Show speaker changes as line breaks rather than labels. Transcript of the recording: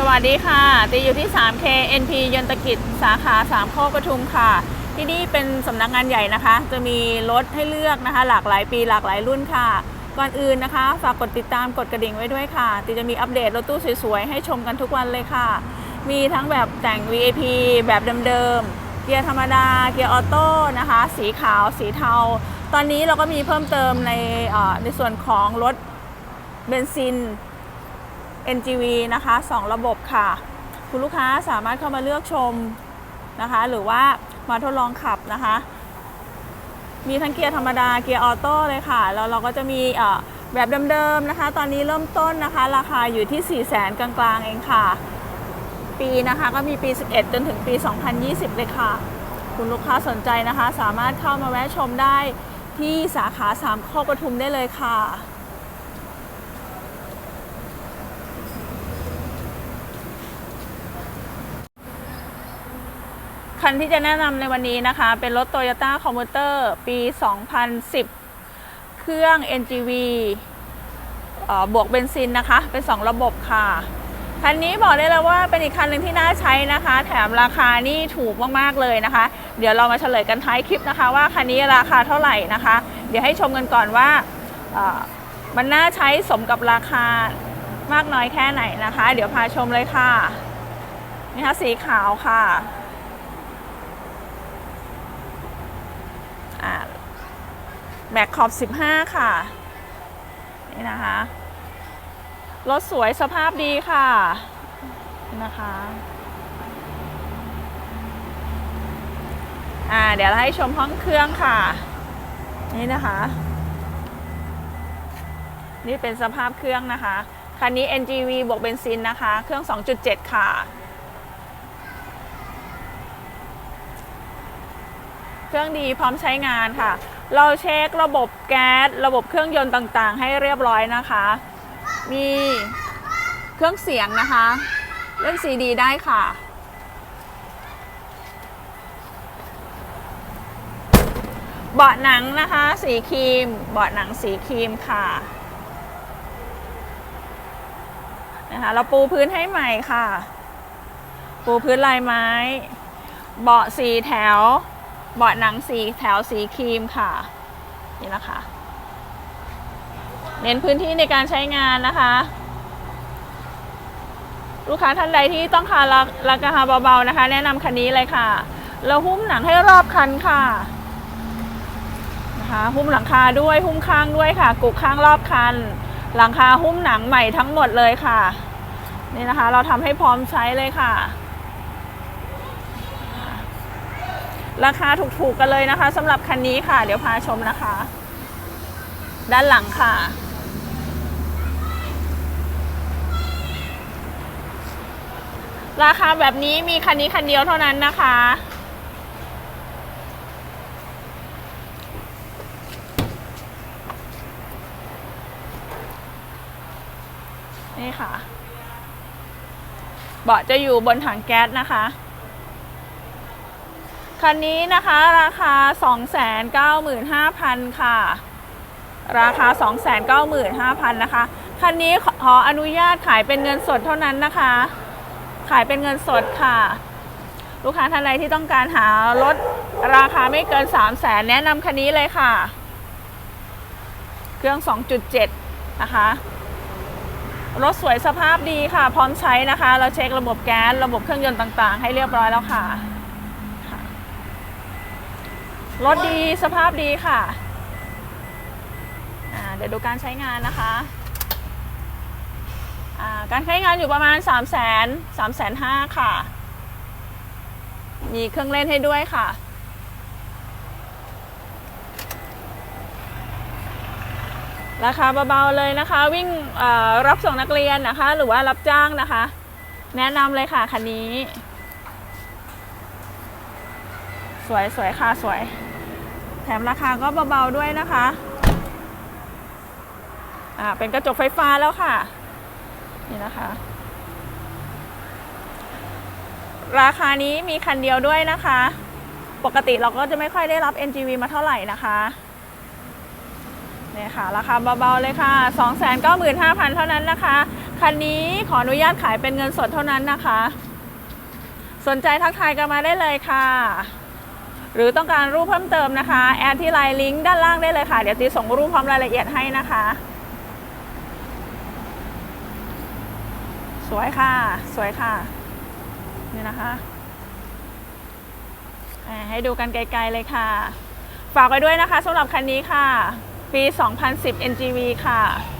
สวัสดีค่ะ ตีอยู่ที่ 3K NP ยนตกิจสาขา3โคกปทุมค่ะ ที่นี่เป็นสำนักงานใหญ่นะคะ จะมีรถให้เลือกนะคะ หลากหลายปีหลากหลายรุ่นค่ะ ก่อนอื่นนะคะ ฝากกดติดตามกดกระดิ่งไว้ด้วยค่ะ ตีจะมีอัปเดตรถตู้สวยๆ ให้ชมกันทุกวันเลยค่ะ มีทั้งแบบแต่ง VIP แบบเดิมๆ เกียร์ธรรมดา เกียร์ออโต้นะคะ สีขาว สีเทา ตอนนี้เราก็มีเพิ่มเติมในในส่วนของรถเบนซิน NGV นะคะ 2 ระบบค่ะ คุณลูกค้าสามารถเข้ามาเลือกชมนะคะ หรือว่ามาทดลองขับนะคะ มีทั้งเกียร์ธรรมดาเกียร์ออโต้เลยค่ะ แล้วเราก็จะมีแบบเดิมๆนะคะ ตอนนี้เริ่มต้นนะคะ ราคาอยู่ที่ 4 0 0แสนกลางๆ เองค่ะ ปีนะคะก็มีปี 11 จนถึงปี 2020 เลยค่ะ คุณลูกค้าสนใจนะคะ สามารถเข้ามาแวะชมได้ที่สาขา3ข้อปทุมได้เลยค่ะ คันที่จะแนะนำในวันนี้นะคะ เป็นรถ Toyota Commuter ปี 2010 เครื่อง NGV ออบวกเบนซินนะคะ เป็น 2 ระบบค่ะ คันนี้บอกได้เลยว่าเป็นอีกคันหนึ่งที่น่าใช้นะคะ แถมราคานี่ถูกมาก ๆ เลยนะคะ เดี๋ยวเรามาเฉลยกันท้ายคลิปนะคะ ว่าคันนี้ราคาเท่าไหร่นะคะ เดี๋ยวให้ชมกันก่อนว่ามันน่าใช้สมกับราคามากน้อยแค่ไหนนะคะ เดี๋ยวพาชมเลยค่ะนี่ค่ะสีขาวค่ะ แม็กขอบ 15 ค่ะ นี่นะคะ รถสวยสภาพดีค่ะนะคะอ่าเดี๋ยวเราให้ชมห้องเครื่องค่ะ นี่นะคะ นี่เป็นสภาพเครื่องนะคะคันนี้ NGV บวกเบนซินนะคะ เครื่อง 2.7 ค่ะ เครื่องดีพร้อมใช้งานค่ะ เราเช็คระบบแก๊ส ระบบเครื่องยนต์ต่างๆ ให้เรียบร้อยนะคะ มีเครื่องเสียงนะคะ เล่นซีดีได้ค่ะ เบาะหนังนะคะ สีครีม เบาะหนังสีครีมค่ะนะคะเราปูพื้นให้ใหม่ค่ะ ปูพื้นลายไม้ เบาะสีแถว เบาะหนังสีแถวสีครีมค่ะ นี่นะคะ เน้นพื้นที่ในการใช้งานนะคะ ลูกค้าท่านใดที่ต้องการราราคาเบาๆนะคะ แนะนำคันนี้เลยค่ะ เราหุ้มหนังให้รอบคันค่ะนะคะหุ้มหลังคาด้วยหุ้มข้างด้วยค่ะ กุกข้างรอบคัน หลังคาหุ้มหนังใหม่ทั้งหมดเลยค่ะ นี่นะคะ เราทำให้พร้อมใช้เลยค่ะ ราคาถูกๆกันเลยนะคะสำหรับคันนี้ค่ะ เดี๋ยวพาชมนะคะ ด้านหลังค่ะ ราคาแบบนี้มีคันนี้คันเดียวเท่านั้นนะคะ นี่ค่ะ เบาะจะอยู่บนถังแก๊สนะคะ คันนี้นะคะราคา 295,000 ค่ะ ราคา 295,000 นะคะ คันนี้ขออนุญาตขายเป็นเงินสดเท่านั้นนะคะ ขายเป็นเงินสดค่ะ ลูกค้าท่านใดที่ต้องการหารถราคาไม่เกิน 3 0 0แสนแนะนำคันนี้เลยค่ะ เครื่อง 2.7 นะคะ รถสวยสภาพดีค่ะ พร้อมใช้นะคะ เราเช็คระบบแก๊ส ระบบเครื่องยนต์ต่างๆ ให้เรียบร้อยแล้วค่ะ รถดีสภาพดีค่ะ เดี๋ยวดูการใช้งานนะคะการใช้งานอยู่ประมาณ 3 0 0 0 0 0 3 5 0 0 0ค่ะ มีเครื่องเล่นให้ด้วยค่ะ ราคาเบาๆเลยนะคะ วิ่งรับส่งนักเรียนนะคะ หรือว่ารับจ้างนะคะ แนะนำเลยค่ะคันนี้ สวยสวยค่ะ สวย แถมราคาก็เบาๆด้วยนะคะอ่าเป็นกระจกไฟฟ้าแล้วค่ะ นี่นะคะ ราคานี้มีคันเดียวด้วยนะคะ ปกติเราก็จะไม่ค่อยได้รับ NGV มาเท่าไหร่นะคะเนี่ยค่ะ ราคาเบาๆเลยค่ะ 295,000 เท่านั้นนะคะ คันนี้ขออนุญาตขายเป็นเงินสดเท่านั้นนะคะ สนใจทักทายกันมาได้เลยค่ะ หรือต้องการรูปเพิ่มเติมนะคะ แอดที่ไลน์ลิงก์ด้านล่างได้เลยค่ะ เดี๋ยวตีส่งรูปพร้อมรายละเอียดให้นะคะ สวยค่ะ สวยค่ะ นี่นะคะให้ดูกันไกลๆเลยค่ะ ฝากไว้ด้วยนะคะสำหรับคันนี้ค่ะ ปี 2010 NGV ค่ะ